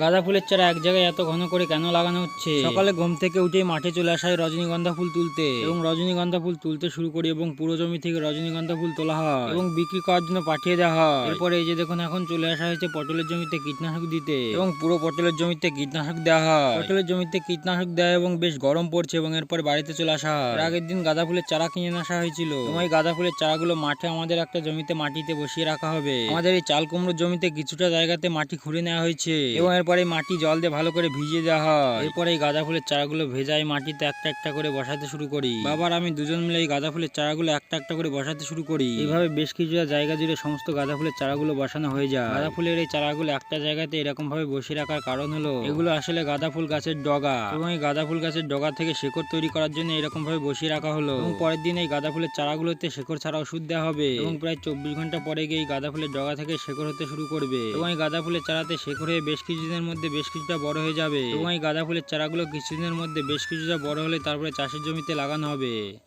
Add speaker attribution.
Speaker 1: গাঁদা ফুলের চারা এক জায়গায় এত ঘন করে কেন লাগানো হচ্ছে? সকালে ঘুম থেকে উঠেই মাঠে চলে আসা হয় রজনীগন্ধা ফুল তুলতে। এবং রজনীগন্ধা ফুল তুলতে শুরু করি এবং পুরো জমি থেকে রজনীগন্ধা ফুল তোলা হয়। এবং বিক্রি করার জন্য পাঠিয়ে দেওয়া হয়। এরপরে এই যে দেখুন এখন চলে আসা হয়েছে পটলের জমিতে কীটনাশক দিতে। এবং পুরো পটলের জমিতে কীটনাশক দেওয়া হয়। পটলের জমিতে কীটনাশক দেওয়া এবং বেশ গরম পড়ছে এবং এরপরে বাড়িতে চলে আসা হয়। আগের দিন গাঁদা ফুলের চারা কিনে আসা হয়েছিল। এবং এই গাঁদা ফুলের চারাগুলো মাঠে আমাদের একটা জমিতে মাটিতে বসিয়ে রাখা হবে। আমাদের এই চাল কুমড়োর জমিতে কিছুটা জায়গাতে মাটি খুঁড়ে নেওয়া হয়েছে। এবং এরপরে এই মাটি জল দিয়ে ভালো করে ভিজিয়ে দেওয়া হয়। এরপরে এই গাঁদা ফুলের চারাগুলো ভেজায় মাটিতে একটা একটা করে বসাতে শুরু করি। বাবার আমি দুজন মিলে এই গাঁদা ফুলের চারাগুলো একটা একটা করে বসাতে শুরু করি। এইভাবে বেশ কিছুটা জায়গা জুড়ে সমস্ত গাঁদা ফুলের চারাগুলো বসানো হয়ে যায়। গাঁদা ফুলের এই চারাগুলো একটা জায়গাতে এরকম ভাবে বসিয়ে রাখার কারণ হলো এগুলো আসলে গাঁদা ফুল গাছের ডগা। এবং এই গাঁদা ফুল গাছের ডগা থেকে শেকড় তৈরি করার জন্য এরকম ভাবে বসিয়ে রাখা হলো। এবং পরের দিন এই গাঁদা ফুলের চারাগুলোতে শেকড় ছাড়া ওষুধ দেওয়া হবে। এবং প্রায় চব্বিশ ঘণ্টা পরে গিয়ে এই গাঁদা ফুলের ডগা থেকে শেকড় হতে শুরু করবে। এবং এই গাঁদা ফুলের চারাতে শেকড় হয়ে বেশ কিছুদিনের মধ্যে বেশ কিছুটা বড় হয়ে যাবে। এবং এই গাঁদা ফুলের চারাগুলো কিছুদিনের মধ্যে বেশ কিছুটা বড় হলে তারপরে চাষের জমিতে লাগানো হবে।